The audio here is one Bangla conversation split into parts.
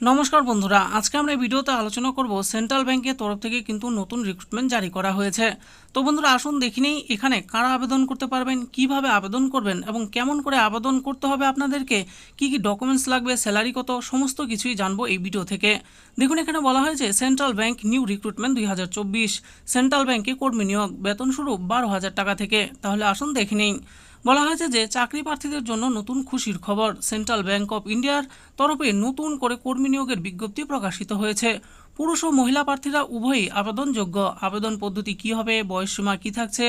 নমস্কার বন্ধুরা, আজকে আমরা এই ভিডিওতে আলোচনা করব সেন্ট্রাল ব্যাংকের তরফ থেকে কিন্তু নতুন রিক্রুটমেন্ট জারি করা হয়েছে। তো বন্ধুরা, আসুন দেখি নেই, এখানে কারা আবেদন করতে পারবেন, কীভাবে আবেদন করবেন এবং কেমন করে আবেদন করতে হবে আপনাদেরকে, কি কি ডকুমেন্টস লাগবে স্যালারি কত, সমস্ত কিছুই জানব এই ভিডিও থেকে। দেখুন, এখানে বলা হয়েছে, সেন্ট্রাল ব্যাংক নিউ রিক্রুটমেন্ট দুই হাজার চব্বিশ, সেন্ট্রাল ব্যাংকে কর্মী নিয়োগ, বেতন শুরু বারো হাজার টাকা থেকে। তাহলে আসুন দেখে নেই। বলা হয়েছে যে চাকরি প্রার্থীদের জন্য নতুন খুশির খবর। সেন্ট্রাল ব্যাংক অফ ইন্ডিয়ার তরফে নতুন করে কর্মী নিয়োগের বিজ্ঞপ্তি প্রকাশিত হয়েছে। পুরুষ ও মহিলা প্রার্থীরা উভয়ই আবেদনযোগ্য। আবেদন পদ্ধতি কি হবে বয়সসীমা কি থাকছে,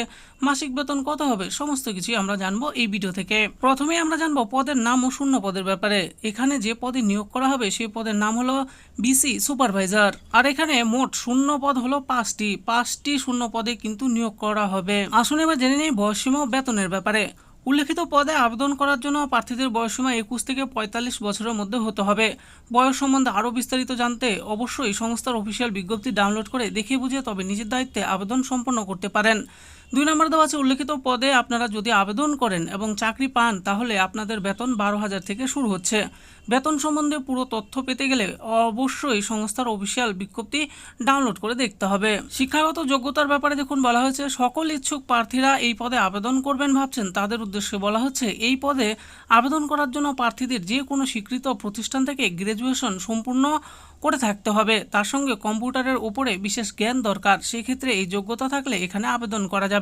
মাসিক বেতন কত হবে, সমস্ত কিছুই আমরা জানব এই ভিডিও থেকে। প্রথমে আমরা জানব পদের নাম ও শূন্য পদের ব্যাপারে। এখানে যে পদে নিয়োগ করা হবে সেই পদের নাম হলো বিসি সুপারভাইজার। আর এখানে মোট শূন্য পদ হলো পাঁচটি। পাঁচটি শূন্য পদে কিন্তু নিয়োগ করা হবে। আসুন এবার জেনে নেই বয়সসীমা ও বেতনের ব্যাপারে। উল্লেখিত পদে আবেদন করার জন্য প্রার্থীদের বয়সসীমা একুশ থেকে পঁয়তাল্লিশ বছরের মধ্যে হতে হবে। বয়স সম্বন্ধে আরও বিস্তারিত জানতে অবশ্যই সংস্থার অফিসিয়াল বিজ্ঞপ্তি ডাউনলোড করে দেখে বুঝে তবে নিজের দায়িত্বে আবেদন সম্পন্ন করতে পারেন। দুই নম্বর দেওয়া আছে, উল্লেখিত পদে আপনারা যদি আবেদন করেন এবং চাকরি পান, তাহলে আপনাদের বেতন বারো হাজার থেকে শুরু হচ্ছে। বেতন সম্বন্ধে পুরো তথ্য পেতে গেলে অবশ্যই সংস্থার অফিসিয়াল বিজ্ঞপ্তি ডাউনলোড করে দেখতে হবে। শিক্ষাগত যোগ্যতার ব্যাপারে দেখুন, বলা হয়েছে, সকল ইচ্ছুক প্রার্থীরা এই পদে আবেদন করবেন ভাবছেন। তাদের উদ্দেশ্যে বলা হচ্ছে, এই পদে আবেদন করার জন্য প্রার্থীদের যে কোনো স্বীকৃত প্রতিষ্ঠান থেকে গ্র্যাজুয়েশন সম্পূর্ণ করে থাকতে হবে। তার সঙ্গে কম্পিউটারের উপরে বিশেষ জ্ঞান দরকার। সেক্ষেত্রে এই যোগ্যতা থাকলে এখানে আবেদন করা যাবে।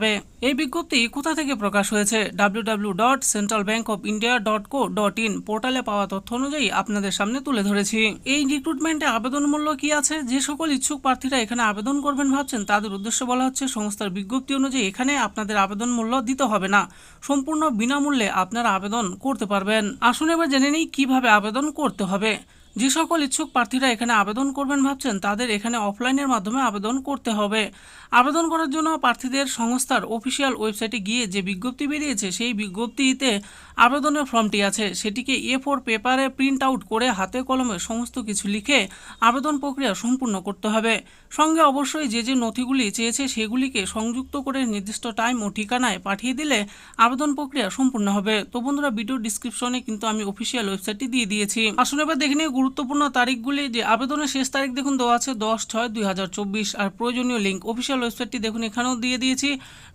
এই বিজ্ঞপ্তি কোথা থেকে প্রকাশ হয়েছে? W dot central bank of India dot co dot in পোর্টালে পাওয়া তথ্য অনুযায়ী আপনাদের সামনে তুলে ধরেছি। এই রিক্রুটমেন্টে আবেদন মূল্য কি আছে? যে সকল ইচ্ছুক প্রার্থীরা এখানে আবেদন করবেন ভাবছেন, তাদের উদ্দেশ্য বলা হচ্ছে সংস্থার বিজ্ঞপ্তি অনুযায়ী এখানে আপনাদের আবেদন মূল্য দিতে হবে না। সম্পূর্ণ বিনামূল্যে আপনারা আবেদন করতে পারবেন। আসুন এবার জেনে নিই কীভাবে আবেদন করতে হবে। যে সকল ইচ্ছুক প্রার্থীরা এখানে আবেদন করবেন ভাবছেন, তাদের এখানে অফলাইনের মাধ্যমে আবেদন করতে হবে। আবেদন করার জন্য প্রার্থীদের সংস্থার অফিসিয়াল ওয়েবসাইটে গিয়ে যে বিজ্ঞপ্তি বেরিয়েছে, সেই বিজ্ঞপ্তিতে আবেদনের ফর্মটি আছে। সেটিকে এ ফোর পেপারে প্রিন্ট আউট করে হাতে কলমে সমস্ত কিছু লিখে আবেদন প্রক্রিয়া সম্পূর্ণ করতে হবে। সঙ্গে অবশ্যই যে যে নথিগুলি চেয়েছে, সেগুলিকে সংযুক্ত করে নির্দিষ্ট টাইম ও ঠিকানায় পাঠিয়ে দিলে আবেদন প্রক্রিয়া সম্পূর্ণ হবে। তো বন্ধুরা ভিডিও ডিসক্রিপশনে কিন্তু আমি অফিসিয়াল ওয়েবসাইটটি দিয়ে দিয়েছি। আসুন এবার দেখে নিই গুরুত্বপূর্ণ তারিখগুলি যে আবেদনের শেষ তারিখ দেখুন, দেওয়া আছে দশ ছয় দুই আর প্রয়োজনীয় লিঙ্ক অফিসিয়াল ওয়েবসাইটটি দেখুন, এখানেও দিয়ে দিয়েছি।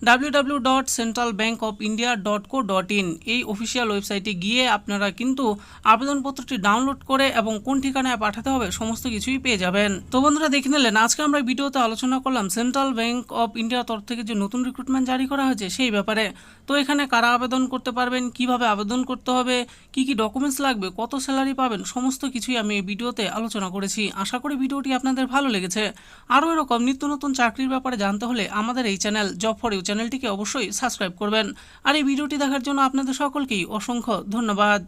W dot central bank of India dot co dot in এই অফিসিয়াল ওয়েবসাইটে গিয়ে আপনারা কিন্তু আবেদনপত্রটি ডাউনলোড করে এবং কোন ঠিকানায় পাঠাতে হবে সমস্ত কিছুই পেয়ে যাবেন। তো বন্ধুরা, দেখে নিলেন, আজকে আমরা ভিডিওতে আলোচনা করলাম সেন্ট্রাল ব্যাংক অফ ইন্ডিয়ার তরফ থেকে যে নতুন রিক্রুটমেন্ট জারি করা হয়েছে সেই ব্যাপারে। তো এখানে কারা আবেদন করতে পারবেন, কীভাবে আবেদন করতে হবে, কি কি ডকুমেন্টস লাগবে, কত স্যালারি পাবেন, সমস্ত কিছুই আমি এই ভিডিওতে আলোচনা করেছি। আশা করি ভিডিওটি আপনাদের ভালো লেগেছে। আরও এরকম নিত্য নতুন চাকরির ব্যাপারে জানতে হলে আমাদের এই চ্যানেল জব ফর ইউ চ্যানেলটিকে অবশ্যই সাবস্ক্রাইব করবেন। আর এই ভিডিওটি দেখার জন্য আপনাদের সকলকেই অসংখ্য ধন্যবাদ।